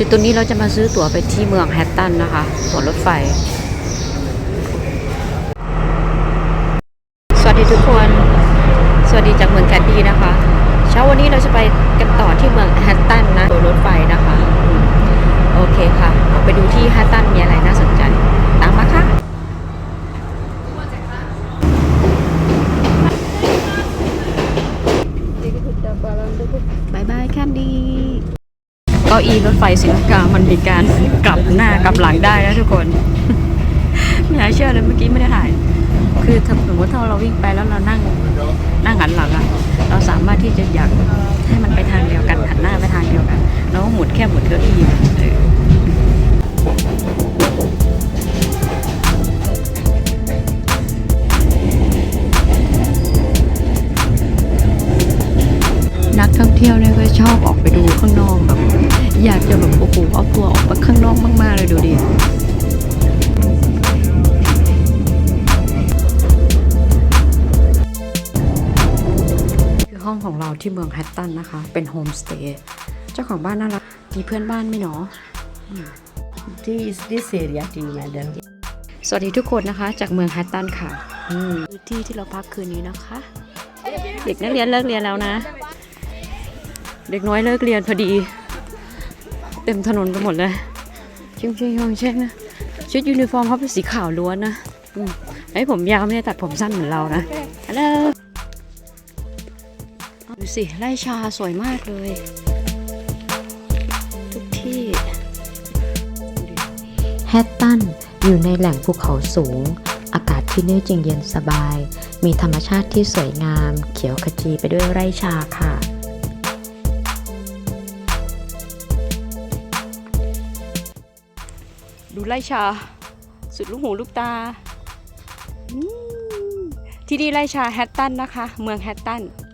จุดตรงนี้เราจะมาซื้อตั๋วไปที่เมืองแฮตตันนะคะ ตั๋วรถไฟ สวัสดีทุกคน สวัสดีจากเมืองแคดดี้นะคะ เช้าวันนี้เราจะไปกันต่อที่เมืองแฮตตันนะ ตัวรถไฟนะคะ โอเคค่ะเราไปดูที่แฮตตันมีอะไรน่าสนใจ ตามมาค่ะบายบายแคนดี้าอี้รถไฟศรีลังกามันมีการกลับหน้ากลับหลังได้นะทุกคนไม่น่าเชื่อเลยเมื่อกี้ไม่ได้ถ่าย คือถ้าสมมติถ้าเราวิ่งไปแล้วเรานั่งนั่งหันหลังอะเราสามารถที่จะอยากให้มันไปทางเดียวกันหันหน้าไปทางเดียวกันเราก็หมุนแค่หมุนเก้าอี้นักท่องเที่ยวเนี่ยก็ชอบออกไปดูข้างนอก อห้องของเราที่เมืองแฮตตันนะคะ เป็นโฮมสเตย์เจ้าของบ้านน่ารักมีเพื่อนบ้านไหมเนาะ This this area, too, madam. สวัสดีทุกคนนะคะ จากเมืองแฮตตันค่ะอืมคือที่ที่เราพักคืนนี้นะคะ เด็กนักเรียนเลิกเรียนแล้วนะ เด็กน้อยเลิกเรียนพอดี เต็มถนนไปหมดเลยชิงชิงชงเช็คนะชุดยูนิฟอร์มเขาเป็นสีขาวล้วนนะอืมไอ้ผมยาวไม่ได้ตัดผมสั้นเหมือนเรานะฮัลโหล ดูสิไร่ชาสวยมากเลย ทุกที่แฮตตันอยู่ในแหล่งภูเขาสูง อากาศที่นี่จึงเย็นสบาย มีธรรมชาติที่สวยงาม เขียวขจีไปด้วยไร่ชาค่ะดูไล่ชา สุดลูกหูลูกตาอืมที่นี่ไล่ชาแฮตตันนะคะ เมืองแฮตตันพ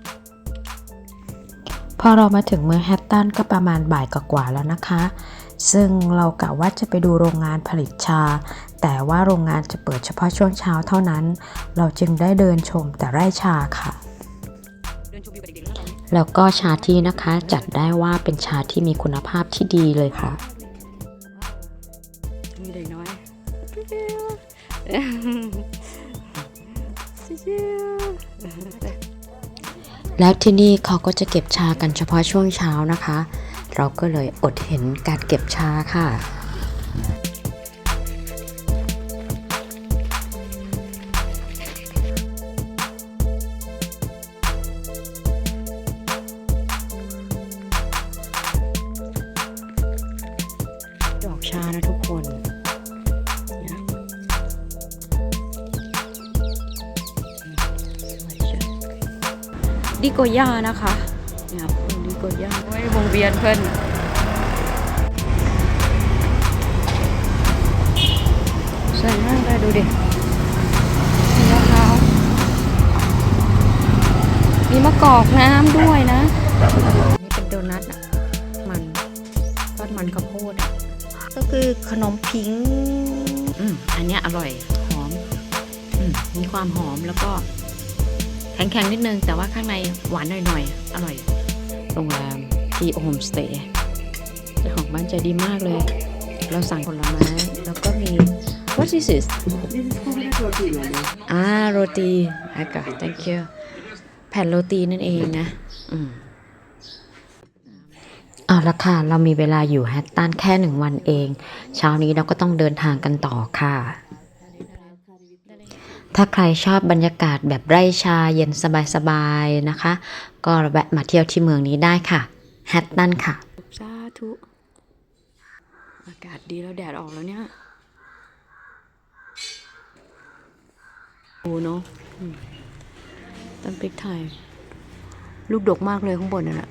อเรามาถึงเมืองแฮตตันก็ประมาณบ่ายกว่าแล้วนะคะ ซึ่งเรากะว่าจะไปดูโรงงานผลิตชา แต่ว่าโรงงานจะเปิดเฉพาะช่วงเช้าเท่านั้น เราจึงได้เดินชมแต่ไร่ชาค่ะ แล้วก็ชาที่นะคะจัดได้ว่าเป็นชาที่มีคุณภาพที่ดีเลยค่ะมีเด็กน้อยชิว แล้วที่นี่เขาก็จะเก็บชากันเฉพาะช่วงเช้านะคะ เราก็เลยอดเห็นการเก็บชาค่ะดอกชานะทุกคน ดิโกย่านะคะเนี่ยดิโกย่าไว้วงเวียนเพิ่อนสวยมากเลยดูดิมีมะพร้าวมีมะกอกน้ำด้วยนะ นี่เป็นโดนัทอะมันทอดมันข้าวโพดอะก็คือขนมพิงอืมอันเนี้ยอร่อย หอม อืมมีความหอมแล้วก็ แข็งๆนิดนึง แต่ว่าข้างในหวานหน่อยๆ อร่อย โรงแรมที่โฮมสเตย์เจ้าของบ้านใจดีมากเลย เราสั่งผลไม้ แล้วก็มี what is this This is coconut roti, madam. อ่าโรตีอากา thank you แผ่นโรตีนั่นเองนะ อืมเอาละค่ะ เรามีเวลาอยู่แฮตตันแค่หนึ่งวันเอง เช้านี้เราก็ต้องเดินทางกันต่อค่ะ ถ้าใครชอบบรรยากาศแบบไร่ชาเย็นสบายๆนะคะ ก็แวะมาเที่ยวที่เมืองนี้ได้ค่ะแฮตตันค่ะสาธุอากาศดีแล้วแดดออกแล้วเนี่ยโอ้เนาะต้นพริกไทย ลูกดกมากเลยข้างบนนั่นแหละ